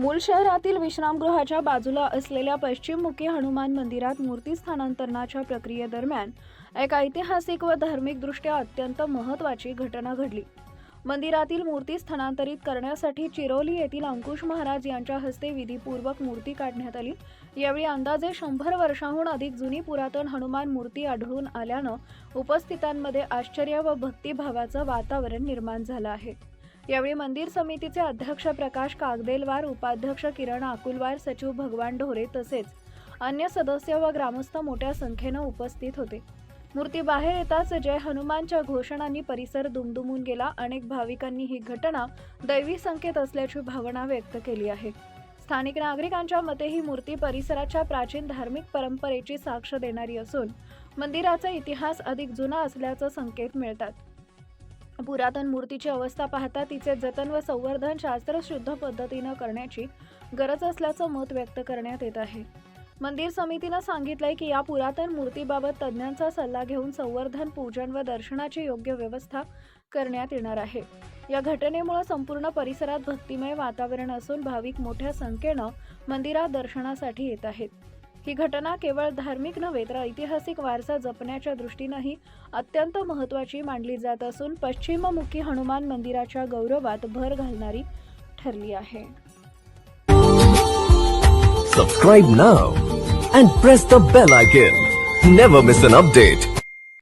मूल शहरातील विश्रामगृहाच्या बाजूला असलेल्या पश्चिममुखी हनुमान मंदिरात मूर्ती स्थानांतरणाच्या प्रक्रियेदरम्यान एक ऐतिहासिक व धार्मिकदृष्ट्या अत्यंत महत्त्वाची घटना घडली. मंदिरातील मूर्ती स्थानांतरित करण्यासाठी चिरोली येथील अंकुश महाराज यांच्या हस्ते विधीपूर्वक मूर्ती काढण्यात आली. यावेळी अंदाजे शंभर वर्षाहून अधिक जुनी पुरातन हनुमान मूर्ती आढळून आल्यानं उपस्थितांमध्ये आश्चर्य व भक्तिभावाचं वातावरण निर्माण झालं आहे. यावेळी मंदिर समितीचे अध्यक्ष प्रकाश कागदेलवार उपाध्यक्ष किरण आकुलवार सचिव भगवान ढोरे तसेच अन्य सदस्य व ग्रामस्थ मोठ्या संख्येनं उपस्थित होते. मूर्ती बाहेर येताच जय हनुमानच्या घोषणांनी परिसर दुमदुमून गेला. अनेक भाविकांनी ही घटना दैवी संकेत असल्याची भावना व्यक्त केली आहे. स्थानिक नागरिकांच्या मते ही मूर्ती परिसराच्या प्राचीन धार्मिक परंपरेची साक्ष देणारी असून मंदिराचा इतिहास अधिक जुना असल्याचं संकेत मिळतात. पुरातन मूर्तीची अवस्था पाहता तिचे जतन व संवर्धन शास्त्रशुद्ध पद्धतीनं करण्याची गरज असल्याचं मत व्यक्त करण्यात येत आहे. मंदिर समितीनं सांगितलंय की या पुरातन मूर्तीबाबत तज्ज्ञांचा सल्ला घेऊन संवर्धन पूजन व दर्शनाची योग्य व्यवस्था करण्यात येणार आहे. या घटनेमुळे संपूर्ण परिसरात भक्तिमय वातावरण असून भाविक मोठ्या संख्येनं मंदिरात दर्शनासाठी येत आहेत. ही घटना केवळ धार्मिक नव्हे तर ऐतिहासिक वारसा जपण्याच्या दृष्टीनंही अत्यंत महत्त्वाची मानली जात असून पश्चिममुखी हनुमान मंदिराच्या गौरवात भर घालणारी ठरली आहे. Subscribe now and press the bell icon never miss an update